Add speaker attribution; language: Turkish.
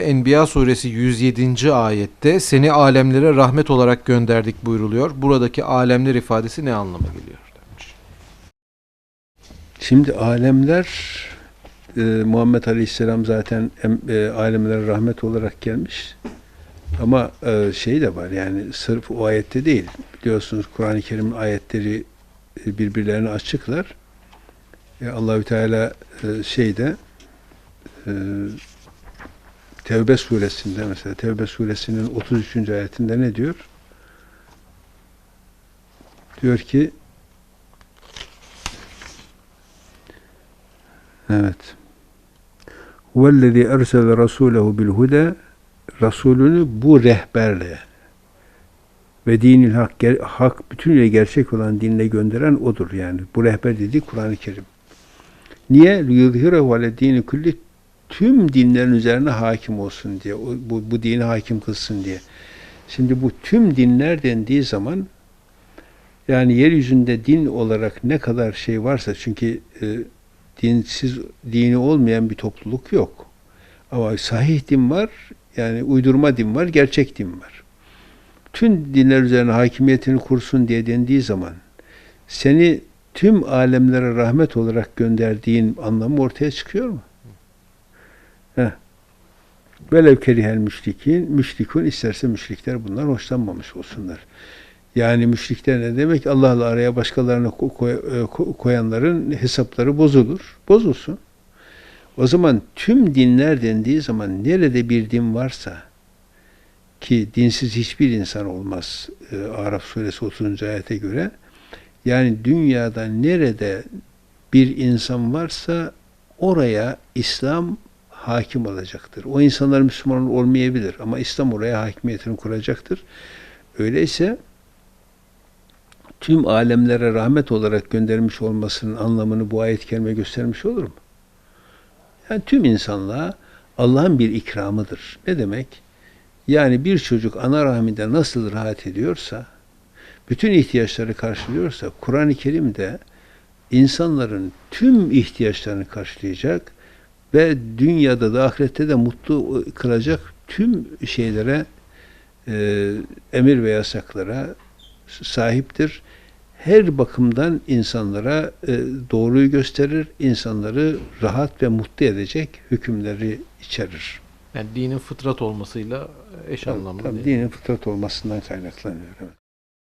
Speaker 1: Enbiya suresi 107. ayette seni alemlere rahmet olarak gönderdik buyruluyor. Buradaki alemler ifadesi ne anlama geliyor? demiş.
Speaker 2: Şimdi alemler e, Muhammed Aleyhisselam zaten e, alemlere rahmet olarak gelmiş. Ama e, şey de var yani sırf o ayette değil. Biliyorsunuz Kur'an-ı Kerim'in ayetleri e, birbirlerini açıklar. E, Allahü Teala e, şeyde e, Tevbe suresinde mesela Tevbe suresinin 33. ayetinde ne diyor? Diyor ki Evet. Huvellezî ersele rasûlehu bil huda Resulünü bu rehberle ve dinil hak, hak bütünüyle gerçek olan dinle gönderen odur yani. Bu rehber dediği Kur'an-ı Kerim. Niye? Yudhirehu ale dini kulli tüm dinlerin üzerine hakim olsun diye. Bu, bu dini hakim kılsın diye. Şimdi bu tüm dinler dendiği zaman yani yeryüzünde din olarak ne kadar şey varsa çünkü e, dinsiz dini olmayan bir topluluk yok. Ama sahih din var, yani uydurma din var, gerçek din var. Tüm dinler üzerine hakimiyetini kursun diye dendiği zaman seni tüm alemlere rahmet olarak gönderdiğin anlamı ortaya çıkıyor mu? Heh. Velev kerihel müşrikin, müşrikun isterse müşrikler bundan hoşlanmamış olsunlar. Yani müşrikler ne demek? Allah'la araya başkalarını e, ko- koyanların hesapları bozulur. Bozulsun. O zaman tüm dinler dendiği zaman nerede bir din varsa ki dinsiz hiçbir insan olmaz e, Araf suresi 30. ayete göre yani dünyada nerede bir insan varsa oraya İslam hakim olacaktır. O insanlar Müslüman olmayabilir ama İslam oraya hakimiyetini kuracaktır. Öyleyse tüm alemlere rahmet olarak göndermiş olmasının anlamını bu ayet-i kerime göstermiş olur mu? Yani tüm insanlığa Allah'ın bir ikramıdır. Ne demek? Yani bir çocuk ana rahminde nasıl rahat ediyorsa, bütün ihtiyaçları karşılıyorsa, Kur'an-ı Kerim de insanların tüm ihtiyaçlarını karşılayacak ve dünyada da ahirette de mutlu kılacak tüm şeylere, e, emir ve yasaklara sahiptir. Her bakımdan insanlara e, doğruyu gösterir, insanları rahat ve mutlu edecek hükümleri içerir.
Speaker 1: Yani dinin fıtrat olmasıyla eş
Speaker 2: Tabii,
Speaker 1: anlamlı.
Speaker 2: tabii dinin fıtrat olmasından kaynaklanıyor. Evet.